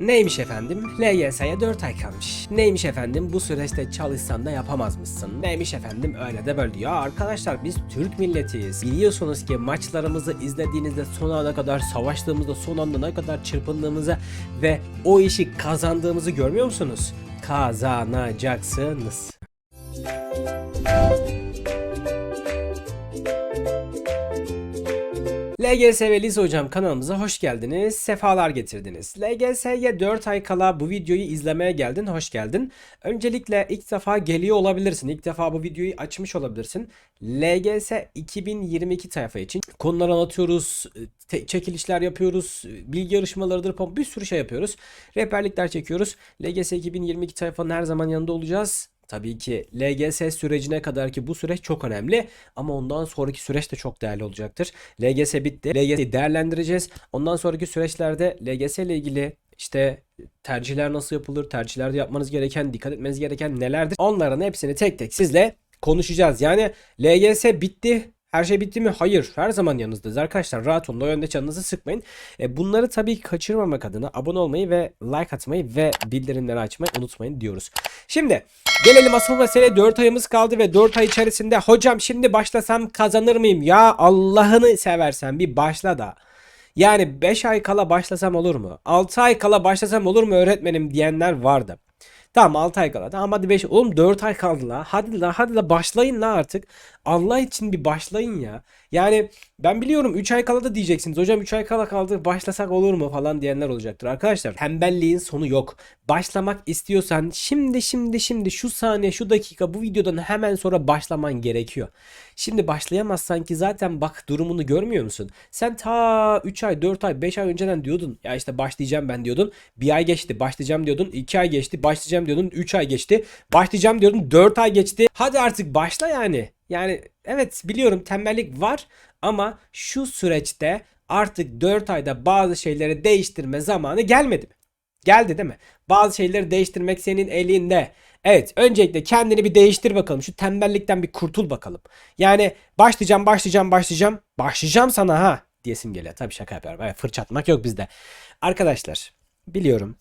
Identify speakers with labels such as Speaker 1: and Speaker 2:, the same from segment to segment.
Speaker 1: Neymiş efendim? LYS'ye 4 ay kalmış. Neymiş efendim? Bu süreçte çalışsan da yapamaz mısın? Neymiş efendim? Öyle de böyle. Ya arkadaşlar biz Türk milletiyiz. Biliyorsunuz ki maçlarımızı izlediğinizde son ana kadar savaştığımızda son anda ne kadar çırpındığımızı ve o işi kazandığımızı görmüyor musunuz? Kazanacaksınız. LGS ve Lise Hocam kanalımıza hoş geldiniz. Sefalar getirdiniz. LGS'ye 4 ay kala bu videoyu izlemeye geldin. Hoş geldin. Öncelikle ilk defa geliyor olabilirsin. İlk defa bu videoyu açmış olabilirsin. LGS 2022 sayfa için konular anlatıyoruz. çekilişler yapıyoruz. Bilgi yarışmalarıdır bir sürü şey yapıyoruz. Rehberlikler çekiyoruz. LGS 2022 sayfanın her zaman yanında olacağız. Tabii ki LGS sürecine kadar ki bu süreç çok önemli ama ondan sonraki süreç de çok değerli olacaktır. LGS bitti. LGS'yi değerlendireceğiz. Ondan sonraki süreçlerde LGS ile ilgili işte tercihler nasıl yapılır, tercihlerde yapmanız gereken, dikkat etmeniz gereken nelerdir? Onların hepsini tek tek sizle konuşacağız. Yani LGS bitti. Her şey bitti mi? Hayır. Her zaman yanınızdayız arkadaşlar. Rahat olun. O yönde canınızı sıkmayın. E, bunları tabii kaçırmamak adına abone olmayı ve like atmayı ve bildirimleri açmayı unutmayın diyoruz. Şimdi gelelim asıl meseleye 4 ayımız kaldı ve 4 ay içerisinde hocam şimdi başlasam kazanır mıyım? Ya Allah'ını seversen bir başla da. Yani 5 ay kala başlasam olur mu? 6 ay kala başlasam olur mu öğretmenim diyenler vardı. Tamam 6 ay kala. Tamam hadi 5. Oğlum 4 ay kaldı la. Hadi la hadi la başlayın la artık. Allah için bir başlayın ya. Yani ben biliyorum 3 ay kala da diyeceksiniz. Hocam 3 ay kala kaldı başlasak olur mu falan diyenler olacaktır. Arkadaşlar tembelliğin sonu yok. Başlamak istiyorsan şimdi şimdi şimdi şu saniye şu dakika bu videodan hemen sonra başlaman gerekiyor. Şimdi başlayamazsan ki zaten bak durumunu görmüyor musun? Sen ta 3 ay 4 ay 5 ay önceden diyordun. Ya işte başlayacağım ben diyordun. Bir ay geçti başlayacağım diyordun. 2 ay geçti başlayacağım diyordun. 3 ay geçti. Başlayacağım diyordun. 4 ay geçti. Hadi artık başla yani. Yani evet biliyorum tembellik var ama şu süreçte artık 4 ayda bazı şeyleri değiştirme zamanı gelmedi mi? Geldi değil mi? Bazı şeyleri değiştirmek senin elinde. Evet, öncelikle kendini bir değiştir bakalım. Şu tembellikten bir kurtul bakalım. Yani başlayacağım, başlayacağım, başlayacağım. Başlayacağım sana ha diyesim geliyor. Tabii şaka yapıyorum. Evet, fırçatmak yok bizde. Arkadaşlar, biliyorum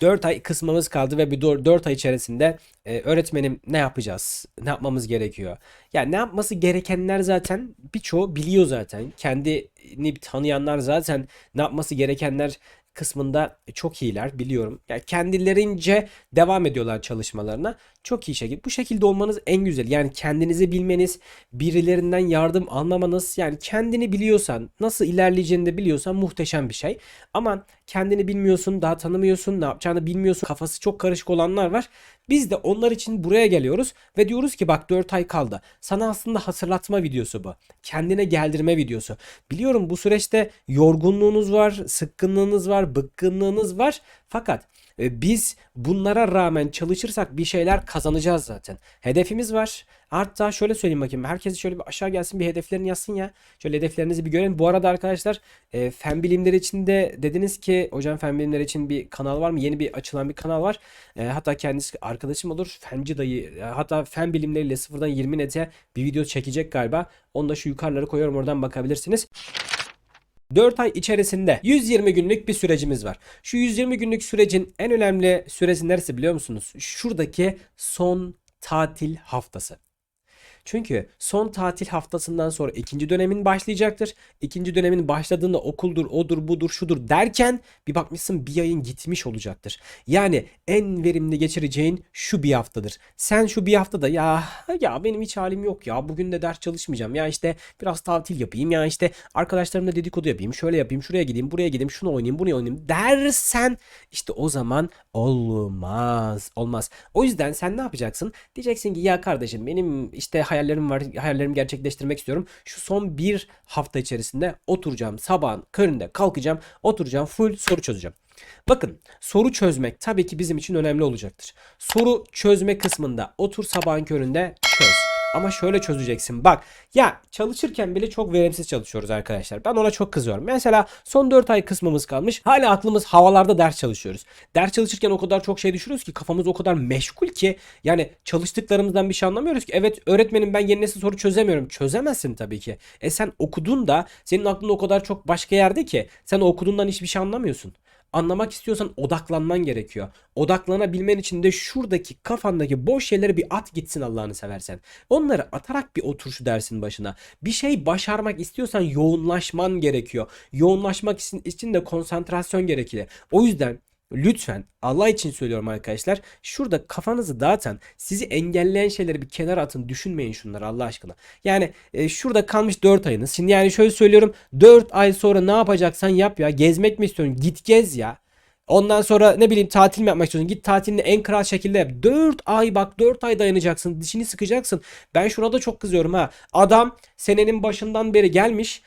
Speaker 1: 4 ay kısmımız kaldı ve bir 4 ay içerisinde e, öğretmenim ne yapacağız? Ne yapmamız gerekiyor? Yani ne yapması gerekenler zaten birçoğu biliyor zaten. Kendini tanıyanlar zaten ne yapması gerekenler kısmında çok iyiler biliyorum. Yani kendilerince devam ediyorlar çalışmalarına. Çok iyi şekilde. Bu şekilde olmanız en güzel. Yani kendinizi bilmeniz, birilerinden yardım almamanız. Yani kendini biliyorsan, nasıl ilerleyeceğini de biliyorsan muhteşem bir şey. Ama kendini bilmiyorsun, daha tanımıyorsun, ne yapacağını bilmiyorsun. Kafası çok karışık olanlar var. Biz de onlar için buraya geliyoruz ve diyoruz ki bak 4 ay kaldı. Sana aslında hatırlatma videosu bu. Kendine geldirme videosu. Biliyorum bu süreçte yorgunluğunuz var, sıkkınlığınız var, bıkkınlığınız var. Fakat biz bunlara rağmen çalışırsak bir şeyler kazanacağız zaten. Hedefimiz var. Hatta şöyle söyleyeyim bakayım. Herkes şöyle bir aşağı gelsin bir hedeflerini yazsın ya. Şöyle hedeflerinizi bir görelim. Bu arada arkadaşlar e, fen bilimleri için de dediniz ki hocam fen bilimleri için bir kanal var mı? Yeni bir açılan bir kanal var. E, hatta kendisi arkadaşım olur. Fenci dayı. e, hatta fen bilimleriyle sıfırdan 20 nete bir video çekecek galiba. Onu da şu yukarıları koyuyorum oradan bakabilirsiniz. 4 ay içerisinde 120 günlük bir sürecimiz var. Şu 120 günlük sürecin en önemli süresi neresi biliyor musunuz? Şuradaki son tatil haftası. Çünkü son tatil haftasından sonra ikinci dönemin başlayacaktır. İkinci dönemin başladığında okuldur, odur, budur, şudur derken bir bakmışsın bir ayın gitmiş olacaktır. Yani en verimli geçireceğin şu bir haftadır. Sen şu bir haftada ya ya benim hiç halim yok ya bugün de ders çalışmayacağım. Ya işte biraz tatil yapayım ya işte arkadaşlarımla dedikodu yapayım. Şöyle yapayım, şuraya gideyim, buraya gideyim, şunu oynayayım, bunu oynayayım dersen işte o zaman olmaz. Olmaz. O yüzden sen ne yapacaksın? Diyeceksin ki ya kardeşim benim işte hayallerim var. Hayallerimi gerçekleştirmek istiyorum. Şu son bir hafta içerisinde oturacağım. Sabahın köründe kalkacağım. Oturacağım. Full soru çözeceğim. Bakın soru çözmek tabii ki bizim için önemli olacaktır. Soru çözme kısmında otur sabahın köründe çöz. Ama şöyle çözeceksin. Bak ya çalışırken bile çok verimsiz çalışıyoruz arkadaşlar. Ben ona çok kızıyorum. Mesela son 4 ay kısmımız kalmış. Hala aklımız havalarda ders çalışıyoruz. Ders çalışırken o kadar çok şey düşünüyoruz ki kafamız o kadar meşgul ki yani çalıştıklarımızdan bir şey anlamıyoruz ki. Evet öğretmenim ben yeni nesil soru çözemiyorum. Çözemezsin tabii ki. E sen okudun da senin aklın o kadar çok başka yerde ki sen okuduğundan hiçbir şey anlamıyorsun. Anlamak istiyorsan odaklanman gerekiyor. Odaklanabilmen için de şuradaki kafandaki boş şeyleri bir at gitsin Allah'ını seversen. Onları atarak bir otur şu dersin başına. Bir şey başarmak istiyorsan yoğunlaşman gerekiyor. Yoğunlaşmak için, için de konsantrasyon gerekli. O yüzden Lütfen Allah için söylüyorum arkadaşlar. Şurada kafanızı dağıtan, sizi engelleyen şeyleri bir kenara atın. Düşünmeyin şunları Allah aşkına. Yani e, şurada kalmış 4 ayınız. Şimdi yani şöyle söylüyorum. 4 ay sonra ne yapacaksan yap ya. Gezmek mi istiyorsun? Git gez ya. Ondan sonra ne bileyim tatil mi yapmak istiyorsun? Git tatilini en kral şekilde yap. 4 ay bak 4 ay dayanacaksın. Dişini sıkacaksın. Ben şuna da çok kızıyorum ha. Adam senenin başından beri gelmiş.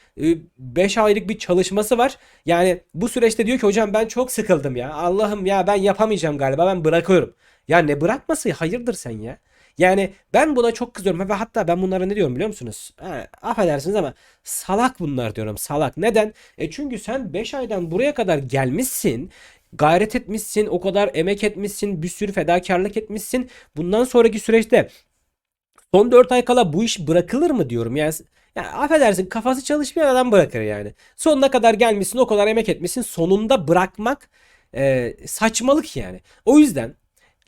Speaker 1: 5 aylık bir çalışması var. Yani bu süreçte diyor ki hocam ben çok sıkıldım ya. Allah'ım ya ben yapamayacağım galiba ben bırakıyorum. Ya ne bırakması hayırdır sen ya? Yani ben buna çok kızıyorum ve hatta ben bunlara ne diyorum biliyor musunuz? Ha, affedersiniz ama salak bunlar diyorum salak. Neden? E çünkü sen 5 aydan buraya kadar gelmişsin gayret etmişsin, o kadar emek etmişsin, bir sürü fedakarlık etmişsin. Bundan sonraki süreçte son 4 ay kala bu iş bırakılır mı diyorum. Yani yani affedersin kafası çalışmayan adam bırakır yani. Sonuna kadar gelmişsin, o kadar emek etmişsin. Sonunda bırakmak e, saçmalık yani. O yüzden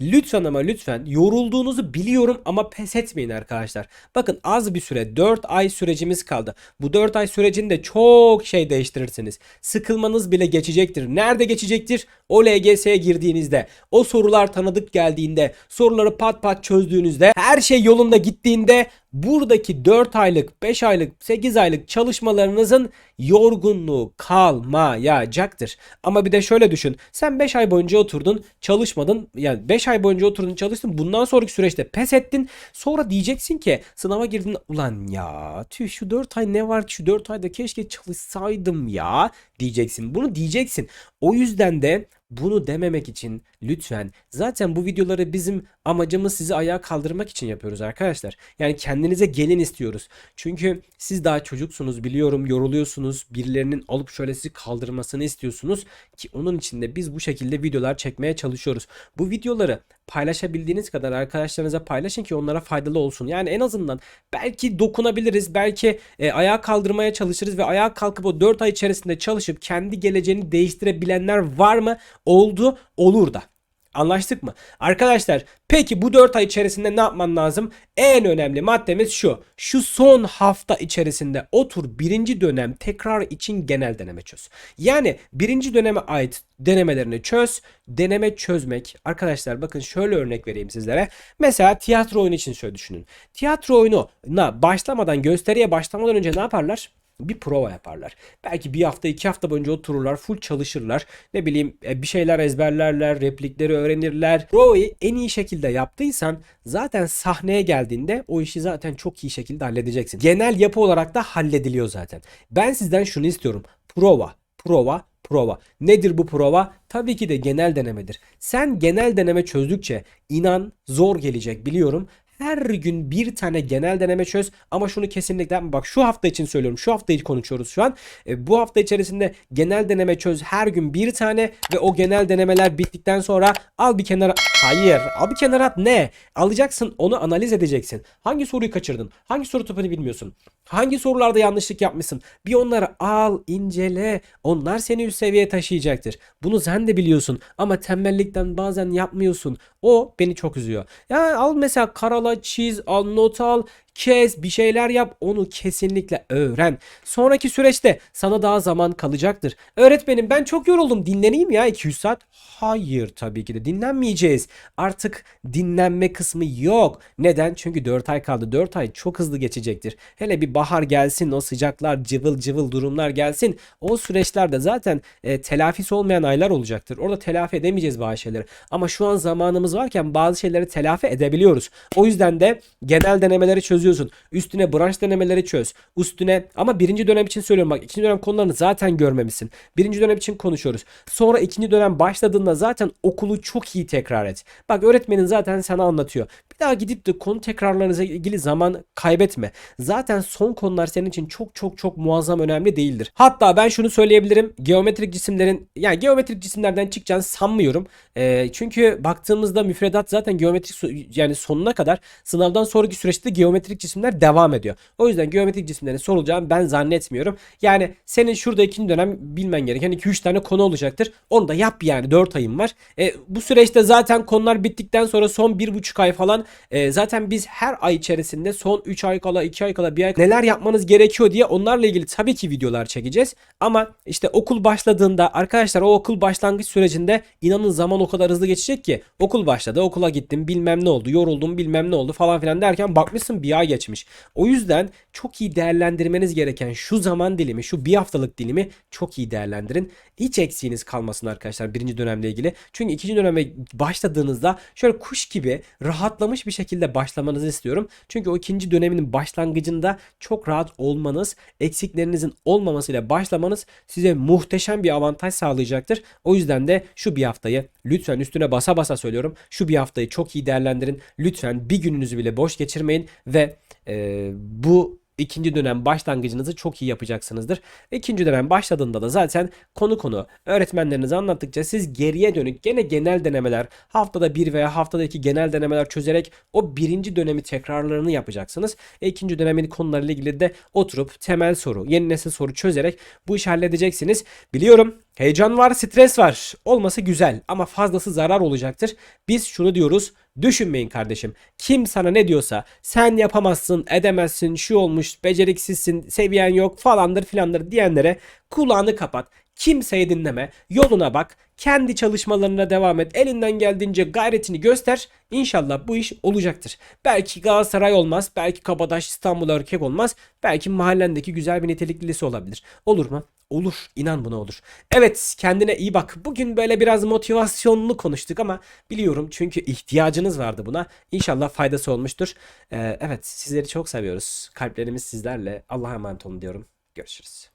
Speaker 1: Lütfen ama lütfen yorulduğunuzu biliyorum ama pes etmeyin arkadaşlar. Bakın az bir süre 4 ay sürecimiz kaldı. Bu 4 ay sürecinde çok şey değiştirirsiniz. Sıkılmanız bile geçecektir. Nerede geçecektir? O LGS'ye girdiğinizde, o sorular tanıdık geldiğinde, soruları pat pat çözdüğünüzde, her şey yolunda gittiğinde buradaki 4 aylık, 5 aylık, 8 aylık çalışmalarınızın yorgunluğu kalmayacaktır. Ama bir de şöyle düşün. Sen 5 ay boyunca oturdun, çalışmadın. Yani 5 ay boyunca oturdun, çalıştın. Bundan sonraki süreçte pes ettin. Sonra diyeceksin ki sınava girdin. Ulan ya tüh şu 4 ay ne var ki şu 4 ayda keşke çalışsaydım ya diyeceksin. Bunu diyeceksin. O yüzden de bunu dememek için lütfen zaten bu videoları bizim amacımız sizi ayağa kaldırmak için yapıyoruz arkadaşlar. Yani kendinize gelin istiyoruz. Çünkü siz daha çocuksunuz biliyorum yoruluyorsunuz. Birilerinin alıp şöyle sizi kaldırmasını istiyorsunuz ki onun için de biz bu şekilde videolar çekmeye çalışıyoruz. Bu videoları paylaşabildiğiniz kadar arkadaşlarınıza paylaşın ki onlara faydalı olsun. Yani en azından belki dokunabiliriz, belki e, ayağa kaldırmaya çalışırız ve ayağa kalkıp o 4 ay içerisinde çalışıp kendi geleceğini değiştirebilenler var mı? Oldu, olur da. Anlaştık mı? Arkadaşlar peki bu 4 ay içerisinde ne yapman lazım? En önemli maddemiz şu. Şu son hafta içerisinde otur birinci dönem tekrar için genel deneme çöz. Yani birinci döneme ait denemelerini çöz. Deneme çözmek. Arkadaşlar bakın şöyle örnek vereyim sizlere. Mesela tiyatro oyunu için şöyle düşünün. Tiyatro oyununa başlamadan gösteriye başlamadan önce ne yaparlar? Bir prova yaparlar. Belki bir hafta iki hafta boyunca otururlar full çalışırlar. Ne bileyim e, bir şeyler ezberlerler, replikleri öğrenirler. Provayı en iyi şekilde yaptıysan zaten sahneye geldiğinde o işi zaten çok iyi şekilde halledeceksin. Genel yapı olarak da hallediliyor zaten. Ben sizden şunu istiyorum. Prova, prova, prova. Nedir bu prova? Tabii ki de genel denemedir. Sen genel deneme çözdükçe inan zor gelecek biliyorum her gün bir tane genel deneme çöz ama şunu kesinlikle bak şu hafta için söylüyorum. Şu haftayı konuşuyoruz şu an. E, bu hafta içerisinde genel deneme çöz her gün bir tane ve o genel denemeler bittikten sonra al bir kenara. Hayır, al bir kenara at ne? Alacaksın, onu analiz edeceksin. Hangi soruyu kaçırdın? Hangi soru topunu bilmiyorsun? Hangi sorularda yanlışlık yapmışsın? Bir onları al, incele. Onlar seni üst seviyeye taşıyacaktır. Bunu sen de biliyorsun ama tembellikten bazen yapmıyorsun. O beni çok üzüyor. Ya al mesela karala çiz, al not al, kes, bir şeyler yap. Onu kesinlikle öğren. Sonraki süreçte sana daha zaman kalacaktır. Öğretmenim ben çok yoruldum. Dinleneyim ya 200 saat. Hayır tabii ki de dinlenmeyeceğiz. Artık dinlenme kısmı yok. Neden? Çünkü 4 ay kaldı. 4 ay çok hızlı geçecektir. Hele bir bahar gelsin, o sıcaklar, cıvıl cıvıl durumlar gelsin. O süreçlerde zaten e, telafisi olmayan aylar olacaktır. Orada telafi edemeyeceğiz bazı şeyleri. Ama şu an zamanımız varken bazı şeyleri telafi edebiliyoruz. O yüzden de genel denemeleri çözüyorsun. Üstüne branş denemeleri çöz. Üstüne ama birinci dönem için söylüyorum bak ikinci dönem konularını zaten görmemişsin. Birinci dönem için konuşuyoruz. Sonra ikinci dönem başladığında zaten okulu çok iyi tekrar et. Bak öğretmenin zaten sana anlatıyor. Bir daha gidip de konu tekrarlarınıza ilgili zaman kaybetme. Zaten son konular senin için çok çok çok muazzam önemli değildir. Hatta ben şunu söyleyebilirim. Geometrik cisimlerin yani geometrik cisimlerden çıkacağını sanmıyorum. E, çünkü baktığımızda müfredat zaten geometrik yani sonuna kadar sınavdan sonraki süreçte geometrik cisimler devam ediyor. O yüzden geometrik cisimlerin sorulacağını ben zannetmiyorum. Yani senin şurada ikinci dönem bilmen gereken 2-3 tane konu olacaktır. Onu da yap yani 4 ayın var. E, bu süreçte zaten konular bittikten sonra son 1,5 ay falan e, zaten biz her ay içerisinde son 3 ay kala 2 ay kala 1 ay kala neler yapmanız gerekiyor diye onlarla ilgili tabii ki videolar çekeceğiz. Ama işte okul başladığında arkadaşlar o okul başlangıç sürecinde inanın zaman o kadar hızlı geçecek ki okul başladı okula gittim bilmem ne oldu yoruldum bilmem ne oldu falan filan derken bakmışsın bir ay geçmiş. O yüzden çok iyi değerlendirmeniz gereken şu zaman dilimi şu bir haftalık dilimi çok iyi değerlendirin. Hiç eksiğiniz kalmasın arkadaşlar birinci dönemle ilgili. Çünkü ikinci döneme başladığınızda şöyle kuş gibi rahatlamış bir şekilde başlamanızı istiyorum. Çünkü o ikinci döneminin başlangıcında çok rahat olmanız, eksiklerinizin olmamasıyla başlamanız size muhteşem bir avantaj sağlayacaktır. O yüzden de şu bir haftayı lütfen üstüne basa basa söylüyorum. Şu bir haftayı çok iyi değerlendirin. Lütfen bir gününüzü bile boş geçirmeyin ve e, bu ikinci dönem başlangıcınızı çok iyi yapacaksınızdır. İkinci dönem başladığında da zaten konu konu öğretmenlerinize anlattıkça siz geriye dönük gene genel denemeler haftada bir veya haftada iki genel denemeler çözerek o birinci dönemi tekrarlarını yapacaksınız. E, ikinci dönemin konularıyla ilgili de oturup temel soru, yeni nesil soru çözerek bu işi halledeceksiniz. Biliyorum heyecan var, stres var. Olması güzel ama fazlası zarar olacaktır. Biz şunu diyoruz. Düşünmeyin kardeşim. Kim sana ne diyorsa sen yapamazsın, edemezsin, şu olmuş, beceriksizsin, seviyen yok falandır filandır diyenlere kulağını kapat. Kimseyi dinleme, yoluna bak, kendi çalışmalarına devam et, elinden geldiğince gayretini göster. İnşallah bu iş olacaktır. Belki Galatasaray olmaz, belki Kabadaş İstanbul Erkek olmaz, belki mahallendeki güzel bir nitelikli lise olabilir. Olur mu? Olur. İnan buna olur. Evet kendine iyi bak. Bugün böyle biraz motivasyonlu konuştuk ama biliyorum çünkü ihtiyacınız vardı buna. İnşallah faydası olmuştur. Ee, evet sizleri çok seviyoruz. Kalplerimiz sizlerle. Allah'a emanet olun diyorum. Görüşürüz.